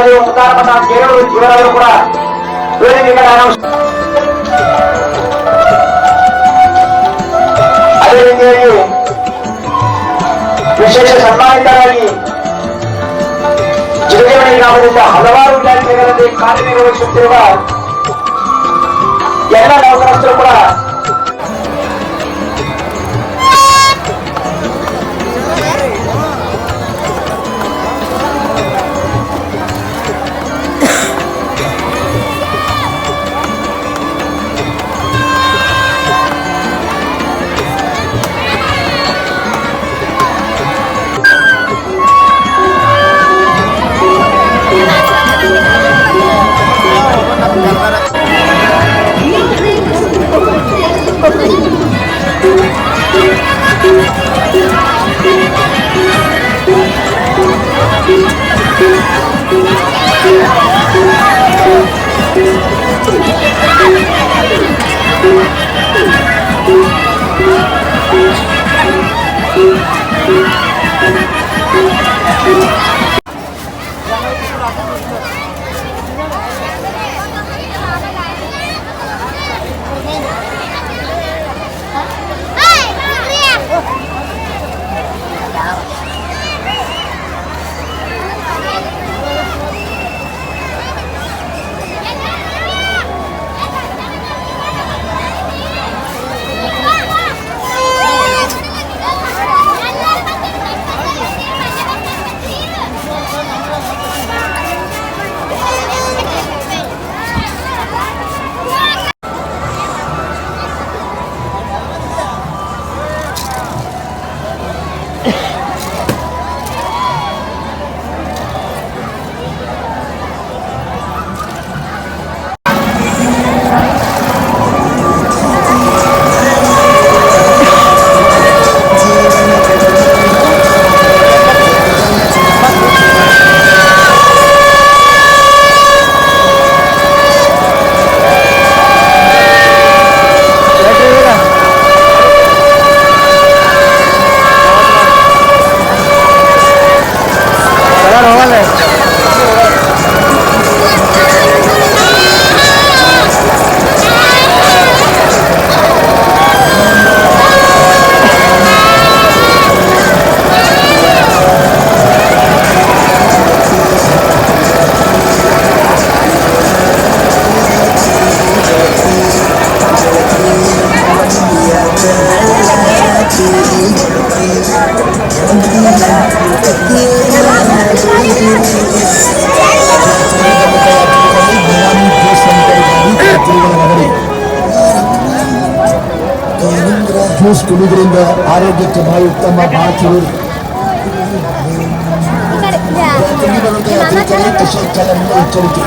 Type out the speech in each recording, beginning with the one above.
ಅಮರೇಶ್ವರ ಮಹಾರಾಜರು ಮುದ್ದಾರಮಠ ಕೇರಳ ಇವರಾದರೂ ಕೂಡ ಅದೇ ರೀತಿಯಾಗಿ ವಿಶೇಷ ಸನ್ಮಾನಿತರಾಗಿ ಜಿಗಜಮಣಿ ಗ್ರಾಮದಿಂದ ಹಲವಾರು ಇಲಾಖೆಗಳಲ್ಲಿ ಕಾರ್ಯನಿರ್ವಹಿಸುತ್ತಿರುವ ಎಲ್ಲ ನೌಕರಸ್ಥರು ಕೂಡ ಆರೋಗ್ಯಕ್ಕೆ ಬಹಳ ಉತ್ತಮ ಬಹಳ ಚಲೋ ಶೌಚಾಲಯ ಎಚ್ಚರಿಕೆ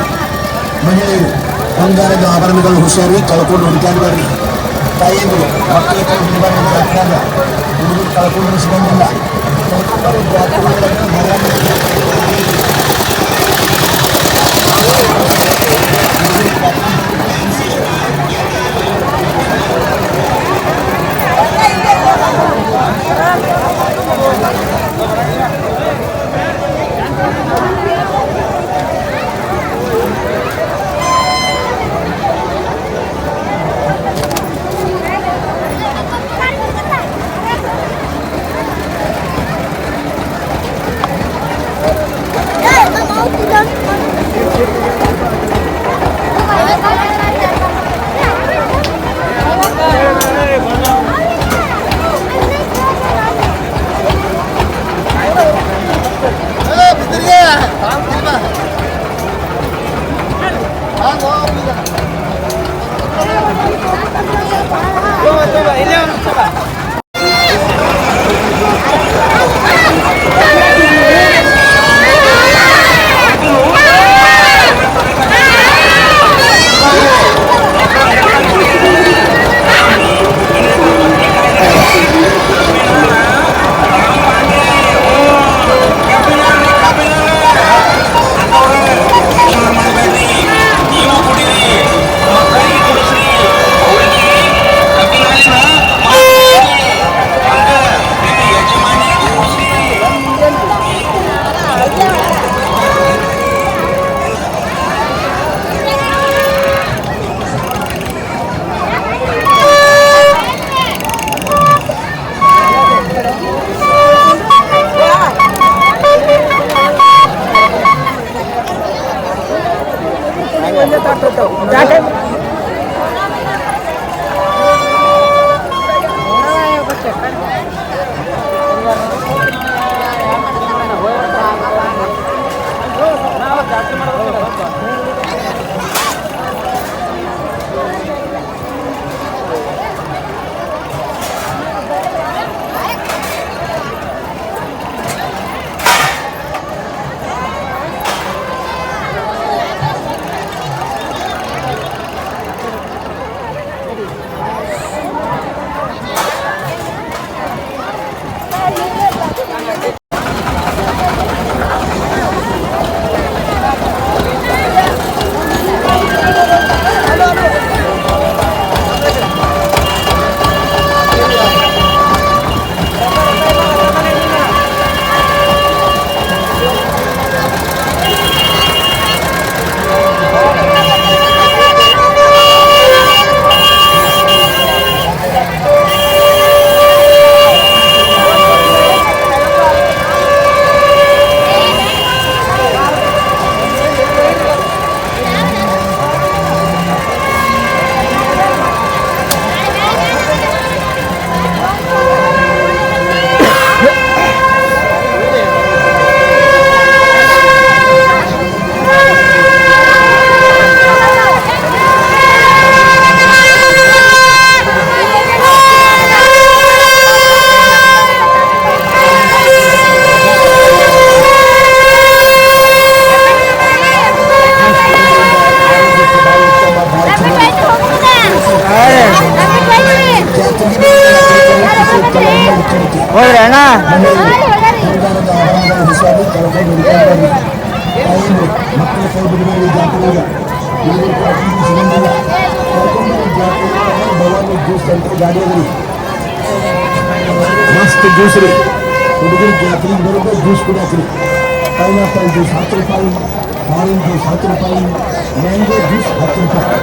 ಮಹಿಳೆಯರು ಬಂಗಾರದ ಆಭರಣಗಳು ಹುಷಾರಿ ಕಳ್ಕೊಂಡು ಹುಡುಕಾಡಬಾರ್ರಿ ತಾಯಿಯಂದರು ಮಕ್ಕಳ ಕೈ ಹಿಡಿಬಾರ್ದು ಹಾಕಿದಾಗ ಹುಡುಗರು ಕಳ್ಕೊಂಡು ಸಿಗಂಗಿಲ್ಲ Okuldan पाई जो साथी पाई पानी जो साथी पाई मैंगो जूस साथी पाई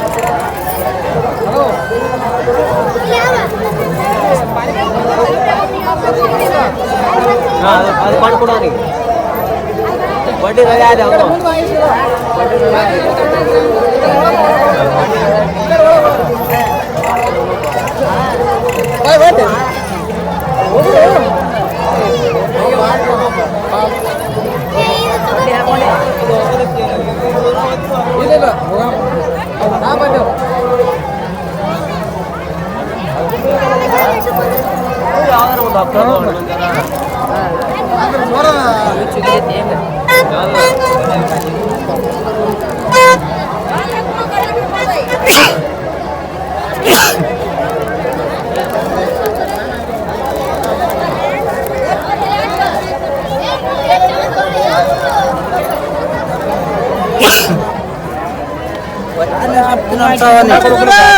அது பண்ணக்கூடாது பட்டு விளையாது அவங்க இல்லை இல்லை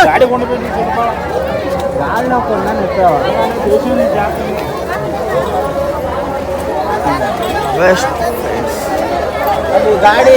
ಗಾಡಿ ಕೊಂಡು ಗಾಡಿ ನಾವು ಕೊಂಡ ಬೆಸ್ಟ್ ಅದು ಗಾಡಿ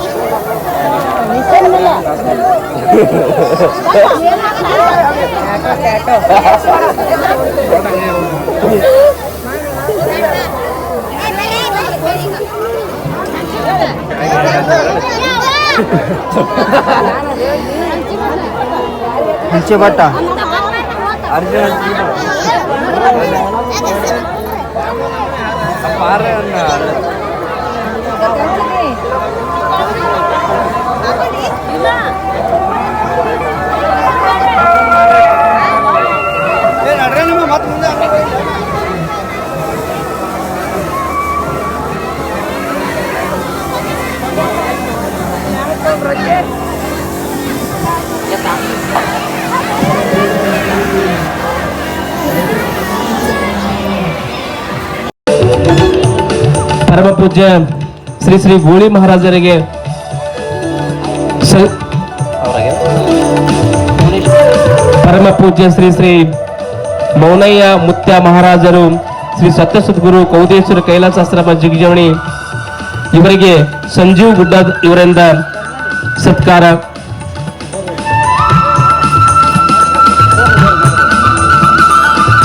नीचे बटा अर्जुन पार ಪೂಜ್ಯ ಶ್ರೀ ಶ್ರೀ ಗೋಳಿ ಮಹಾರಾಜರಿಗೆ ಸ- ಪರಮ ಪೂಜ್ಯ ಶ್ರೀ ಶ್ರೀ ಮೌನಯ್ಯ ಮುತ್ಯ ಮಹಾರಾಜರು ಶ್ರೀ ಸತ್ಯಸದ್ಗುರು ಕೌದೇಶ್ವರ ಕೈಲಾಸಾಶ್ರಮ ಜಿಗಜವಣಿ ಇವರಿಗೆ ಸಂಜೀವ್ ಗುಡ್ಡ ಇವರಿಂದ ಸತ್ಕಾರ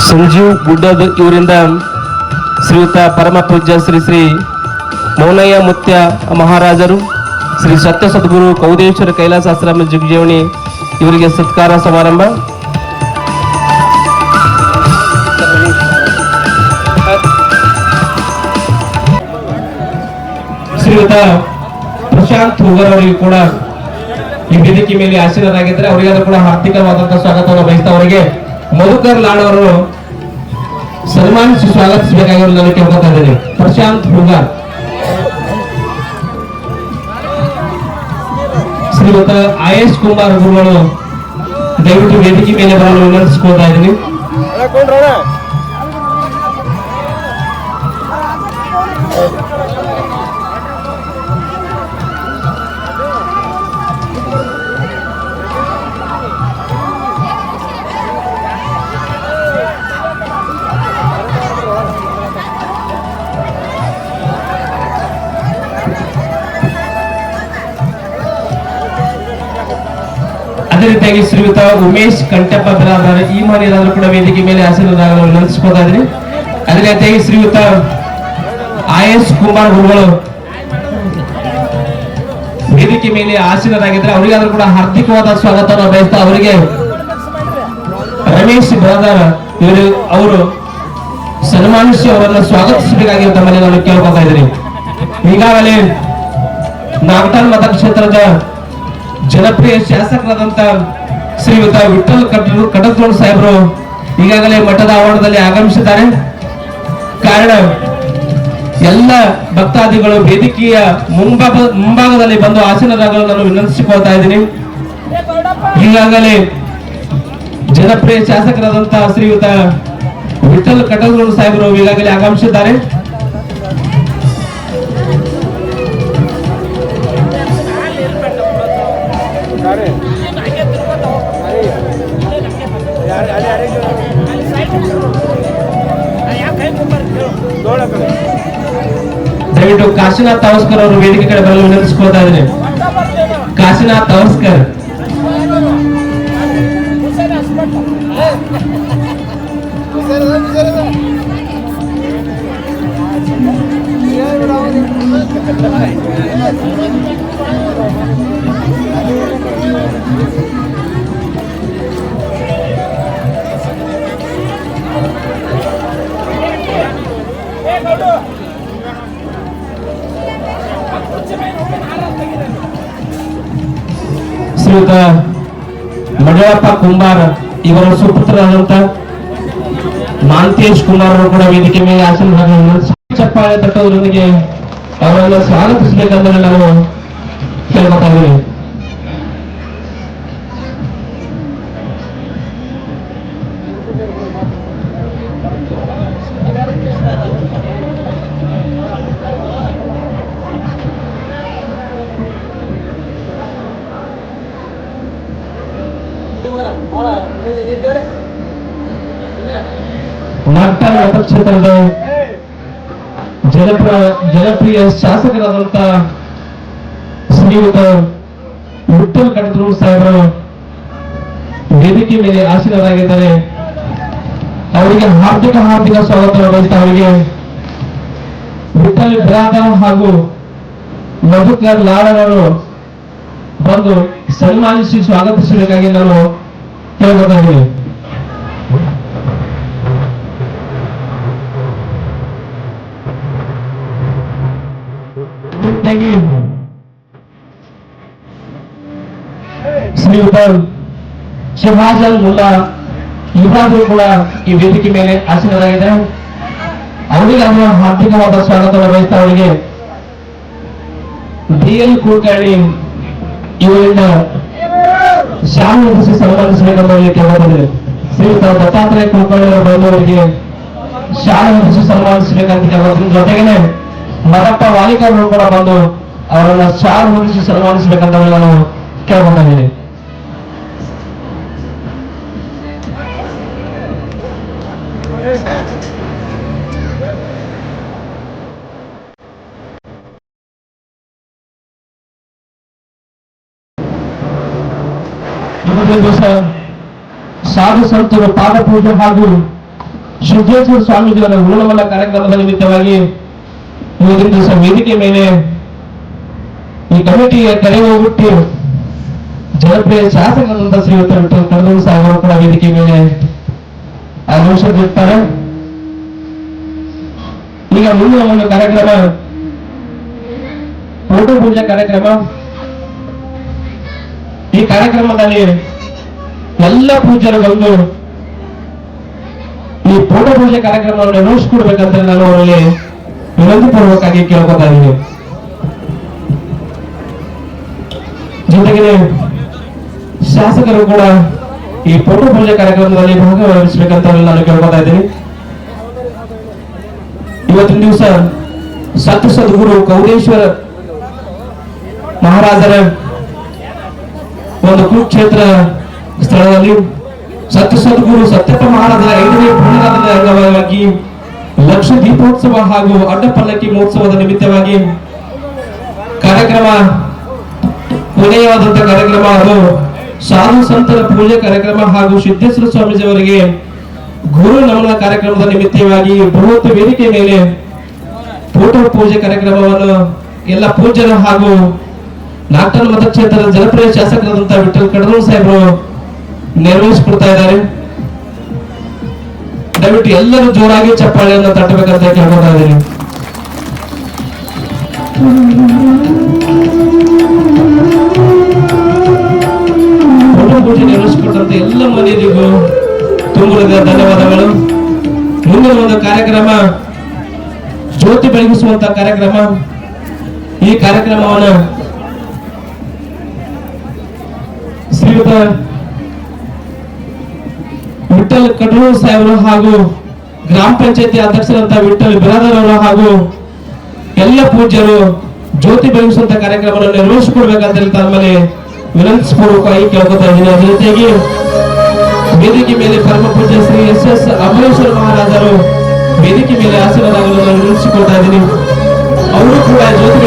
ಸಂಜೀವ್ ಗುಡ್ಡದ ಇವರಿಂದ ಶ್ರೀಯುತ ಪರಮ ಪೂಜ್ಯ ಶ್ರೀ ಶ್ರೀ ಮೌನಯ್ಯ ಮುತ್ಯ ಮಹಾರಾಜರು, ಶ್ರೀ ಸತ್ಯ ಸದ್ಗುರು ಕೌದೇಶ್ವರ ಕೈಲಾಸಾಶ್ರಮ ಜಗಜೀವಣಿ ಇವರಿಗೆ ಸತ್ಕಾರ ಸಮಾರಂಭ. ಶ್ರೀಯುತ ಪ್ರಶಾಂತ್ ಹೂಗರ್ ಅವರಿಗೆ ಕೂಡ ಈ ವೇದಿಕೆ ಮೇಲೆ ಆಶೀರ್ವಾದಾಗಿದ್ದರೆ ಅವರಿಗಾದ್ರೂ ಕೂಡ ಆರ್ಥಿಕವಾದಂತಹ ಸ್ವಾಗತವನ್ನು ಬಯಸ್ತಾ ಅವರಿಗೆ ಮಧುಕರ್ ಲಾಡ್ ಸನ್ಮಾನಿಸಿ ಸ್ವಾಗತಿಸಬೇಕಾಗಿರುವುದನ್ನು ನಾನು ಕೇಳ್ಕೊತಾ ಇದ್ದೇನೆ ಪ್ರಶಾಂತ್ ಹೂಗಾರ್ ಶ್ರೀಯುತ ಆಯೇಶ್ ಕುಮಾರ್ ಗುರುಗಳು ದಯವಿಟ್ಟು ವೇದಿಕೆ ಮೇಲೆ ಬರಲು ವಿನಂತಿಸ್ಕೊಳ್ತಾ ರೀತಿಯಾಗಿ ಶ್ರೀಯುತ ಉಮೇಶ್ ಬಿರಾದರ್ ಈ ಮನೆಯಲ್ಲಾದ್ರೂ ಕೂಡ ವೇದಿಕೆ ಮೇಲೆ ಆಸೀನರಾಗಲು ವಿನಂತಿಸ್ಕೊತಾ ಅದ್ರ ಜೊತೆಗೆ ಶ್ರೀಯುತ ಆರ್ ಎಸ್ ಕುಮಾರ್ ಗುರುಗಳು. ವೇದಿಕೆ ಮೇಲೆ ಆಸೀನರಾಗಿದ್ರೆ ಅವರಿಗಾದ್ರೂ ಕೂಡ ಹಾರ್ದಿಕವಾದ ಸ್ವಾಗತವನ್ನು ಬಯಸ್ತಾ ಅವರಿಗೆ ರಮೇಶ್ ಬ್ರದರ್ ಇವರು, ಅವರು ಸನ್ಮಾನಿಸಿ ಅವರನ್ನು ಸ್ವಾಗತಿಸಬೇಕಾಗಿ ತಮ್ಮಲ್ಲಿ ನಾನು ಕೇಳ್ಕೊತಾ ಇದ್ದೀನಿ ಈಗಾಗಲೇ ನಾಗಟಾನ್ ಮತಕ್ಷೇತ್ರದ ಜನಪ್ರಿಯ ಶಾಸಕರಾದಂತ ಶ್ರೀಯುತ ವಿಠಲ್ ಕಟಕೋಡ್ ಸಾಹೇಬರು ಈಗಾಗಲೇ ಮಠದ ಆವರಣದಲ್ಲಿ ಆಗಮಿಸಿದ್ದಾರೆ. ಕಾರಣ, ಎಲ್ಲ ಭಕ್ತಾದಿಗಳು ವೇದಿಕೆಯ ಮುಂಭಾಗ, ಮುಂಭಾಗದಲ್ಲಿ ಬಂದು ಆಸೀನರಾಗಲು ನಾನು ವಿನಂತಿಸಿಕೊಳ್ತಾ ಇದ್ದೀನಿ. ಈಗಾಗಲೇ ಜನಪ್ರಿಯ ಶಾಸಕರಾದಂತಹ ಶ್ರೀಯುತ ವಿಠಲ್ ಕಟಲ್ಗೌಡ ಸಾಹೇಬರು ಈಗಾಗಲೇ ಆಗಮಿಸಿದ್ದಾರೆ. ದಯವಿಟ್ಟು ಕಾಶಿನಾಥ್ ತವಸ್ಕರ್ ಅವರು ವೇದಿಕೆ ಕಡೆ ಬರಲು ವಿನಂತಿಸಿಕೊಳ್ತಾ ಇದ್ದೇನೆ ಕಾಶಿನಾಥ್ ತವಸ್ಕರ್. ಶ್ರೀಯುತ ಮಡಿಯಪ್ಪ ಕುಂಬಾರ ಇವರ ಸುಪುತ್ರರಾದಂತ ಮಾಂತೇಶ್ ಕುಮಾರ್ ಅವರು ಕೂಡ ವೇದಿಕೆ ಮೇಲೆ ಆಸನ ಚಪ್ಪಾಳೆ ತಟ್ಟೋದ್ರೊಂದಿಗೆ ಅವರನ್ನ ಸ್ವಾಗತಿಸಬೇಕಂತ ನಾವು ಕೇಳ್ಕೊತಾ ನಾಗ್ತಾರ ಮತಕ್ಷೇತ್ರದ ಜನಪ್ರಿಯ ಜನಪ್ರಿಯ ಶಾಸಕರಾದಂತ ಶ್ರೀಯುತ ವಿಠಲ್ ಕಡದ್ರು ಸಾಹೇಬರು ವೇದಿಕೆ ಮೇಲೆ ಆಸೀನರಾಗಿದ್ದಾರೆ ಅವರಿಗೆ ಹಾರ್ದಿಕ ಹಾರ್ದಿಕ ಸ್ವಾಗತ ಬಯಸ್ತಾ ಅವರಿಗೆ ವಿಠಲ್ ಬಿರಾದರ್ ಹಾಗೂ ಮಧುಕರ್ ಲಾಡರವರು ಬಂದು ಸನ್ಮಾನಿಸಿ ಸ್ವಾಗತಿಸಬೇಕಾಗಿ ನಾನು ಕೇಳ್ಕೊತಾ ಶ್ರೀಯುತ ಶಿವಾಜಲ್ ಮುಲ್ಲಾ ಇಬ್ಬರು ಕೂಡ ಈ ವೇದಿಕೆ ಮೇಲೆ ಆಸೀನರಾಗಿದೆ ಅವರಿಗೆ ಅವರ ಹಾರ್ದಿಕವಾದ ಸ್ವಾಗತವನ್ನು ಬಯಸ್ತಾ ಅವರಿಗೆ. ಎಲ್ ಕುಲಕರ್ಣಿ ಇವರಿಂದ ಶಾಲೆ ಹೊದಿಸಿ ಸನ್ಮಾನಿಸಬೇಕೆಂದು ಅವರಿಗೆ ಕೇಳಬಹುದು ಶ್ರೀಯುತ ದತ್ತಾತ್ರೇಯ ಕುಲಕರ್ಣಿ ಅವರು ಬಂದವರಿಗೆ ಶಾಲೆ ಹೊದಿಸಿ ಸನ್ಮಾನಿಸಬೇಕಂತ ಕೇಳಬಹುದು ಜೊತೆಗೇನೆ ಮರಪ್ಪ ವಾಲಿಕರು ಕೂಡ ಬಂದು ಅವರನ್ನ ಶಾಲೆ ಹೊದಿಸಿ ಸನ್ಮಾನಿಸಬೇಕಂತ ನಾನು ಕೇಳ್ಕೊತಾ ಇದ್ದೀನಿ ಸಾಧು ಸಂತರು ಪಾದ ಪೂಜೆ ಹಾಗೂ ಸಿದ್ದೇಶ್ವರ ಸ್ವಾಮೀಜಿಯವರ ಗುಣಮಲ್ಲ ಕಾರ್ಯಕ್ರಮದ ನಿಮಿತ್ತವಾಗಿ ಇವತ್ತಿನ ದಿವಸ ವೇದಿಕೆ ಮೇಲೆ ಈ ಕಮಿಟಿಗೆ ಕರೆ ಹೋಗ್ಬಿಟ್ಟು ಜನಪ್ರಿಯ ಶಾಸಕರಾದಂತ ಶ್ರೀಯುತ ವಿಠಲ್ ಕಡದೂರು ಸಾಹೇಬರು ಕೂಡ ವೇದಿಕೆ ಮೇಲೆ ಆಗಮಿಸಿರ್ತಾರೆ ಈಗ ಮುಂದಿನ ಒಂದು ಕಾರ್ಯಕ್ರಮ ಫೋಟೋ ಪೂಜೆ ಕಾರ್ಯಕ್ರಮ ಈ ಕಾರ್ಯಕ್ರಮದಲ್ಲಿ ಎಲ್ಲ ಪೂಜರು ಬಂದು ಈ ಪೂರ್ಣ ಪೂಜೆ ಕಾರ್ಯಕ್ರಮವನ್ನು ನೆನಪಿಸ್ಕೊಡ್ಬೇಕಂತ ನಾನು ಅವರಲ್ಲಿ ವಿನಂತಿ ಪೂರ್ವಕವಾಗಿ ಕೇಳ್ಕೊತಾ ಇದ್ದೀನಿ. ಜೊತೆಗೆ ಶಾಸಕರು ಕೂಡ ಈ ಪೂರ್ಣ ಪೂಜೆ ಕಾರ್ಯಕ್ರಮದಲ್ಲಿ ಭಾಗವಹಿಸಬೇಕಂತ ನಾನು ಕೇಳ್ಕೊತಾ ಇದ್ದೀನಿ. ಇವತ್ತಿನ ದಿವಸ ಸತ್ ಸದ್ಗುರು ಕೌಡೇಶ್ವರ ಮಹಾರಾಜರ ಒಂದು ಕುರುಕ್ಷೇತ್ರ ಸ್ಥಳದಲ್ಲಿ ಸತ್ಯ ಸದ್ಗುರು ಸತ್ಯಪ್ಪ ಮಹಾರಾಜರ ಐದನೇ ಪುಣ್ಯಕಾಲದ ಅಂಗವಾಗಿ ಲಕ್ಷ ದೀಪೋತ್ಸವ ಹಾಗೂ ಅಡ್ಡಪಲ್ಲಕ್ಕಿ ಮಹೋತ್ಸವದ ನಿಮಿತ್ತವಾಗಿ ಕಾರ್ಯಕ್ರಮ ಕೊನೆಯಾದಂತಹ ಕಾರ್ಯಕ್ರಮ ಅದು ಸಾಧು ಸಂತರ ಪೂಜೆ ಕಾರ್ಯಕ್ರಮ ಹಾಗೂ ಸಿದ್ದೇಶ್ವರ ಸ್ವಾಮೀಜಿ ಅವರಿಗೆ ಗುರು ನಮನ ಕಾರ್ಯಕ್ರಮದ ನಿಮಿತ್ತವಾಗಿ ಬೃಹತ್ ವೇದಿಕೆ ಮೇಲೆ ಫೋಟೋ ಪೂಜೆ ಕಾರ್ಯಕ್ರಮವನ್ನು ಎಲ್ಲ ಪೂಜನ ಹಾಗೂ ನಾಟನ್ ಮತಕ್ಷೇತ್ರದ ಜನಪ್ರಿಯ ಶಾಸಕರಾದಂತಹ ವಿಠಲ್ ಕಡಲೂರು ಸಾಹೇಬರು ನಿರ್ವಹಿಸಿಕೊಡ್ತಾ ಇದ್ದಾರೆ. ದಯವಿಟ್ಟು ಎಲ್ಲರೂ ಜೋರಾಗಿ ಚಪ್ಪಾಳೆಯನ್ನು ತಟ್ಟಬೇಕಂತ ಕೇಳ್ಕೊತಾ ಇದ್ದೀನಿ. ನೆರವೇರಿಸಿಕೊಟ್ಟಂತ ಎಲ್ಲ ಮನೆಯರಿಗೂ ತುಂಬ ಧನ್ಯವಾದಗಳು. ಮುಂದಿನ ಒಂದು ಕಾರ್ಯಕ್ರಮ, ಜ್ಯೋತಿ ಬೆಳಗಿಸುವಂತ ಕಾರ್ಯಕ್ರಮ. ಈ ಕಾರ್ಯಕ್ರಮವನ್ನು ಶ್ರೀಯುತ ವಿಠಲ್ ಕಡೂರು ಸಾಹೇಬರು ಹಾಗೂ ಗ್ರಾಮ ಪಂಚಾಯತಿ ಅಧ್ಯಕ್ಷರಂತ ವಿಠಲ್ ಬಿರಾದರ್ ಅವರು ಹಾಗೂ ಎಲ್ಲ ಪೂಜ್ಯರು ಜ್ಯೋತಿ ಬೆಳಗಿಸುವಂತ ಕಾರ್ಯಕ್ರಮವನ್ನು ನಿರ್ವಹಿಸಿಕೊಡ್ಬೇಕಂತ ಹೇಳಿ ತಮ್ಮಲ್ಲಿ ವಿನಂತಿಸ್ಪೂರ್ವಕವಾಗಿ ಕೇಳ್ಕೊತಾ ಇದ್ದೀನಿ ಅದೇ ರೀತಿಯಾಗಿ ವೇದಿಕೆ ಮೇಲೆ ಪರಮ ಪೂಜ್ಯ ಶ್ರೀ ಎಸ್ ಎಸ್ ಅಮರೇಶ್ವರ ಮಹಾರಾಜರು ವೇದಿಕೆ ಮೇಲೆ ಆಶೀರ್ವಾದ ವಿನಂತಿಸಿಕೊಳ್ತಾ ಇದ್ದೀನಿ. ಅವರು ಕೂಡ ಜ್ಯೋತಿ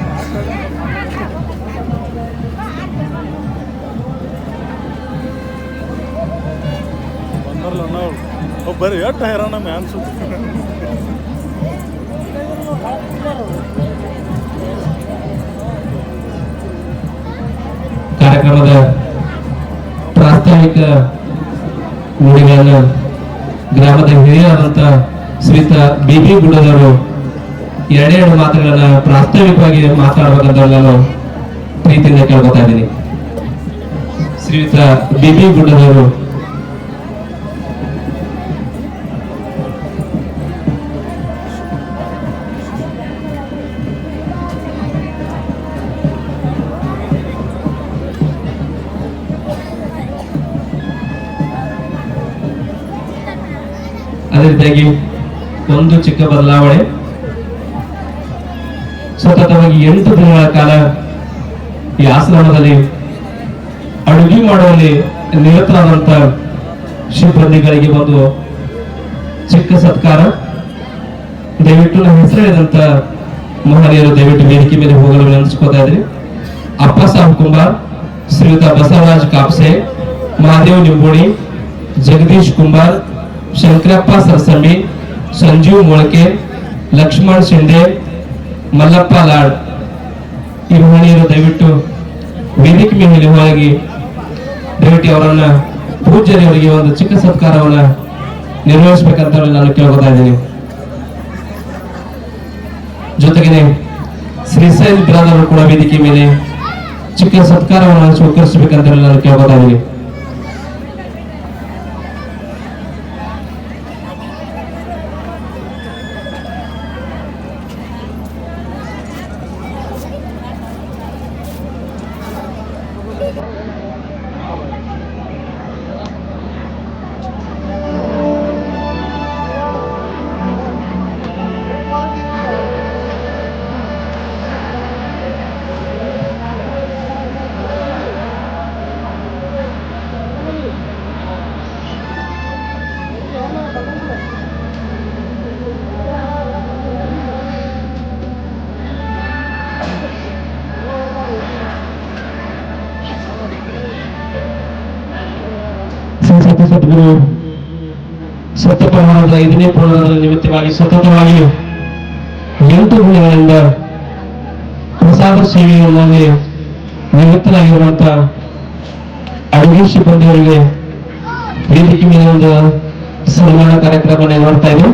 ಬರ್ರಿ ಎಷ್ಟು ಹೈರಾಣ ಅನ್ಸುತ್ತೆ ಕಾರ್ಯಕ್ರಮದ ಪ್ರಾಸ್ತಾವಿಕ ನುಡಿಗಳನ್ನು ಗ್ರಾಮದ ಹಿರಿಯಾದಂತ ಶ್ರೀತ ಬಿ ಬಿ ಗುಡ್ಡದವರು ಎರಡೆರಡು ಮಾತುಗಳನ್ನ ಪ್ರಾಸ್ತಾವಿಕವಾಗಿ ಮಾತಾಡಬೇಕಂತ ನಾನು ಪ್ರೀತಿಯಿಂದ ಕೇಳ್ಕೊತಾ ಇದ್ದೀನಿ. ಶ್ರೀಯುತ ಬಿ ಬಿ ಗುಡ್ಡದವರು ಅದೇ ರೀತಿಯಾಗಿ ಒಂದು ಚಿಕ್ಕ ಬದಲಾವಣೆ. ಸತತವಾಗಿ ಎಂಟು ದಿನಗಳ ಕಾಲ ಈ ಆಶ್ರಮದಲ್ಲಿ ಅಡುಗೆ ಮಾಡುವಲ್ಲಿ ನಿರತರಾದಂತ ಸಿಬ್ಬಂದಿಗಳಿಗೆ ಒಂದು ಚಿಕ್ಕ ಸತ್ಕಾರ. ದಯವಿಟ್ಟು ನಮ್ಮ ಹೆಸರು ಹೇಳಿದಂತ ಮಹನೀಯರು ದಯವಿಟ್ಟು ವೇದಿಕೆ ಮೇಲೆ ಹೋಗಲು ನೆನೆಸ್ಕೋತಾ ಇದ್ರಿ. ಅಪ್ಪ ಸಾಹು ಕುಂಬಾರ್ ಶ್ರೀಯುತ ಬಸವರಾಜ್ ಕಾಪ್ಸೆ, ಮಹಾದೇವ್ ನಿಂಬೋಣಿ, ಜಗದೀಶ್ ಕುಂಬಾರ್ ಶಂಕರಪ್ಪ ಸರಸಂಬಿ ಸಂಜೀವ್ ಮೊಳಕೆ, ಲಕ್ಷ್ಮಣ್ ಶಿಂಡೆ, ಮಲ್ಲಪ್ಪ ಲಾಡ್. ಈ ದಯವಿಟ್ಟು ವೇದಿಕೆ ಮೇಲೆ ಹೋಗಿ ದಯವಿಟ್ಟು ಅವರನ್ನ ಪೂಜ್ಯರವರಿಗೆ ಒಂದು ಚಿಕ್ಕ ಸತ್ಕಾರವನ್ನ ನಿರ್ವಹಿಸಬೇಕಂತ ನಾನು ಕೇಳ್ಕೊತಾ ಇದ್ದೀನಿ. ಜೊತೆಗೆ ಶ್ರೀಶೈಲ್ ಬ್ರಾದರ್ ಕೂಡ ವೇದಿಕೆ ಮೇಲೆ ಚಿಕ್ಕ ಸತ್ಕಾರವನ್ನು ಸ್ವೀಕರಿಸಬೇಕಂತ ನಾನು ಕೇಳ್ಕೊತಾ ಇದ್ದೀನಿ. ಸದ್ಗುರು ಸತ್ಯಪ್ರಮಾಣದ ಐದನೇ ಪ್ರಮಾಣದ ನಿಮಿತ್ತವಾಗಿ ಸತತವಾಗಿ ಎಂಟು ದಿನಗಳಿಂದ ಪ್ರಸಾದ ಸೇವೆಯಲ್ಲಿ ನಿವೃತ್ತರಾಗಿರುವಂತ ಅಡುಗೆ ಸಿಬ್ಬಂದಿಯವರಿಗೆ ವೇದಿಕೆ ಮೇಲೆ ಒಂದು ಸನ್ಮಾನ ಕಾರ್ಯಕ್ರಮ ನೋಡ್ತಾ ಇದ್ದೀವಿ.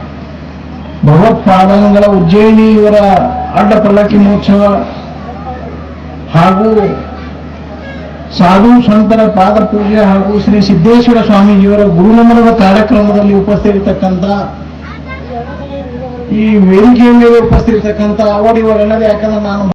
ಭಗವತ್ಪಾದಂಗಳ ಉಜ್ಜಯಿನಿ ಇವರ ಅಡ್ಡ ಪಲ್ಲಕ್ಕಿ ಮಹೋತ್ಸವ ಹಾಗೂ ಸಾಧು ಸಂತರ ಪಾದ ಪೂಜೆ ಹಾಗೂ ಶ್ರೀ ಸಿದ್ದೇಶ್ವರ ಸ್ವಾಮೀಜಿಯವರ ಗುರುನಮನದ ಕಾರ್ಯಕ್ರಮದಲ್ಲಿ ಉಪಸ್ಥಿತಿರ್ತಕ್ಕಂಥ ಈ ವೇದಿಕೆಯ ಮೇಲೆ ಉಪಸ್ಥಿತರಿರ್ತಕ್ಕಂಥ ಅವಡಿವರೆಲ್ಲದೆ ಯಾಕಂದ್ರೆ ನಾನು